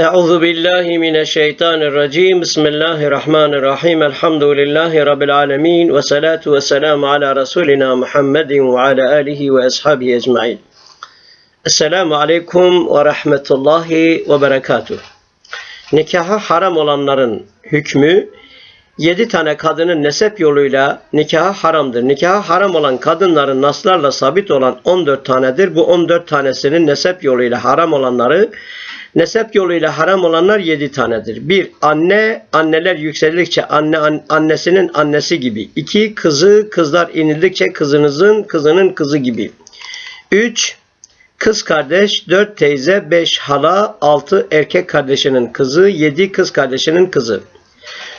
أعوذ بالله من الشيطان الرجيم بسم الله الرحمن الرحيم الحمد لله رب العالمين والصلاة والسلام على رسولنا محمد وعلى آله وأصحابه أجمعين Esselamu Aleyküm ve Rahmetullahi ve Berekatuh. Nikaha haram olanların hükmü yedi tane kadının nesep yoluyla nikaha haramdır. Nikaha haram olan kadınların naslarla sabit olan 14 tanedir. Bu 14 tanesinin nesep yoluyla haram olanları Nesep yoluyla haram olanlar yedi tanedir. Bir, anne, anneler yükseldikçe anne an, annesinin annesi gibi. İki, kızı, kızlar inildikçe kızınızın, kızının kızı gibi. Üç, kız kardeş, dört teyze, beş hala, altı erkek kardeşinin kızı, yedi kız kardeşinin kızı.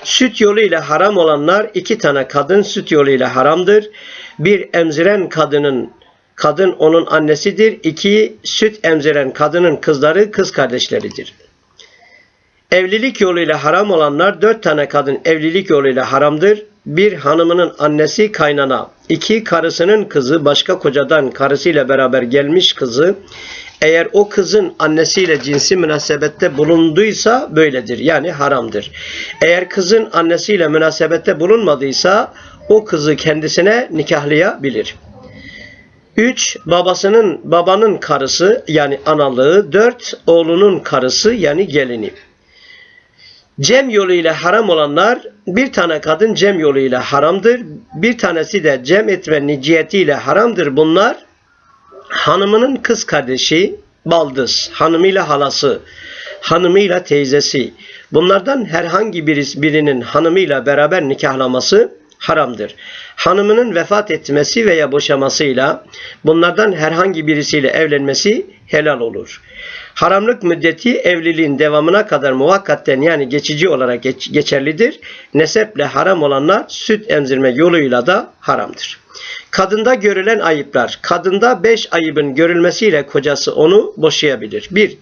Süt yoluyla haram olanlar iki tane kadın süt yoluyla haramdır. Bir emziren kadının kadın onun annesidir. İki süt emziren kadının kızları kız kardeşleridir. Evlilik yoluyla haram olanlar dört tane kadın evlilik yoluyla haramdır. Bir hanımının annesi kaynana, iki karısının kızı başka kocadan karısıyla beraber gelmiş kızı. Eğer o kızın annesiyle cinsi münasebette bulunduysa böyledir. Yani haramdır. Eğer kızın annesiyle münasebette bulunmadıysa o kızı kendisine nikahlayabilir. 3 babasının babanın karısı yani analığı, 4 oğlunun karısı yani gelini. Cem yoluyla haram olanlar bir tane kadın cem yoluyla haramdır. Bir tanesi de cem etme niciyetiyle haramdır. Bunlar hanımının kız kardeşi, baldız, hanımıyla halası, hanımıyla teyzesi. Bunlardan herhangi birisi, birinin hanımıyla beraber nikahlaması haramdır. Hanımının vefat etmesi veya boşamasıyla bunlardan herhangi birisiyle evlenmesi helal olur. Haramlık müddeti evliliğin devamına kadar muvakkatten yani geçici olarak geç, geçerlidir. Neseple haram olanlar süt emzirme yoluyla da haramdır. Kadında görülen ayıplar. Kadında beş ayıbın görülmesiyle kocası onu boşayabilir. Bir,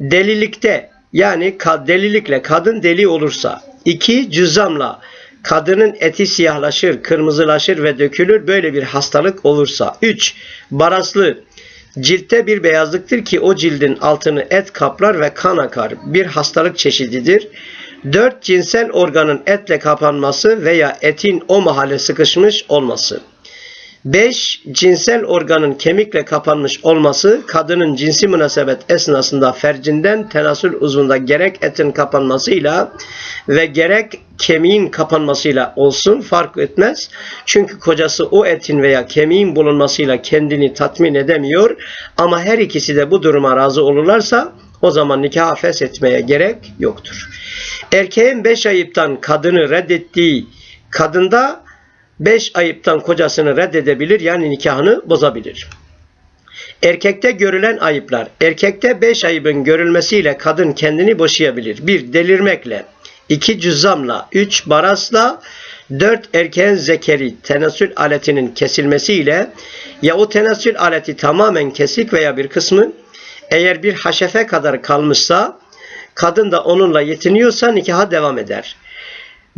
delilikte yani delilikle kadın deli olursa. iki cüzamla kadının eti siyahlaşır, kırmızılaşır ve dökülür böyle bir hastalık olursa. 3. Baraslı ciltte bir beyazlıktır ki o cildin altını et kaplar ve kan akar. Bir hastalık çeşididir. 4. Cinsel organın etle kapanması veya etin o mahalle sıkışmış olması. 5. Cinsel organın kemikle kapanmış olması kadının cinsi münasebet esnasında fercinden tenasül uzvunda gerek etin kapanmasıyla ve gerek kemiğin kapanmasıyla olsun fark etmez. Çünkü kocası o etin veya kemiğin bulunmasıyla kendini tatmin edemiyor ama her ikisi de bu duruma razı olurlarsa o zaman nikah feshetmeye gerek yoktur. Erkeğin beş ayıptan kadını reddettiği kadında beş ayıptan kocasını reddedebilir yani nikahını bozabilir. Erkekte görülen ayıplar. Erkekte beş ayıbın görülmesiyle kadın kendini boşayabilir. Bir, delirmekle. iki cüzzamla. Üç, barasla. Dört, erkeğin zekeri tenasül aletinin kesilmesiyle ya o tenasül aleti tamamen kesik veya bir kısmı eğer bir haşefe kadar kalmışsa kadın da onunla yetiniyorsa nikaha devam eder.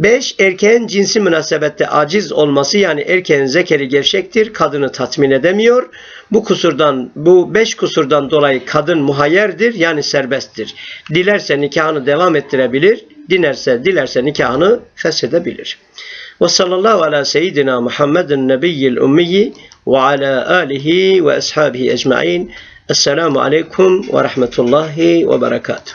5. Erkeğin cinsi münasebette aciz olması yani erkeğin zekeri gevşektir, kadını tatmin edemiyor. Bu kusurdan, bu beş kusurdan dolayı kadın muhayyerdir yani serbesttir. Dilerse nikahını devam ettirebilir, dilerse, dilerse nikahını feshedebilir. Ve sallallahu ala seyyidina Muhammedin nebiyyil ummiyi ve ala alihi ve ashabihi ecma'in. Esselamu aleyküm ve rahmetullahi ve berekatuhu.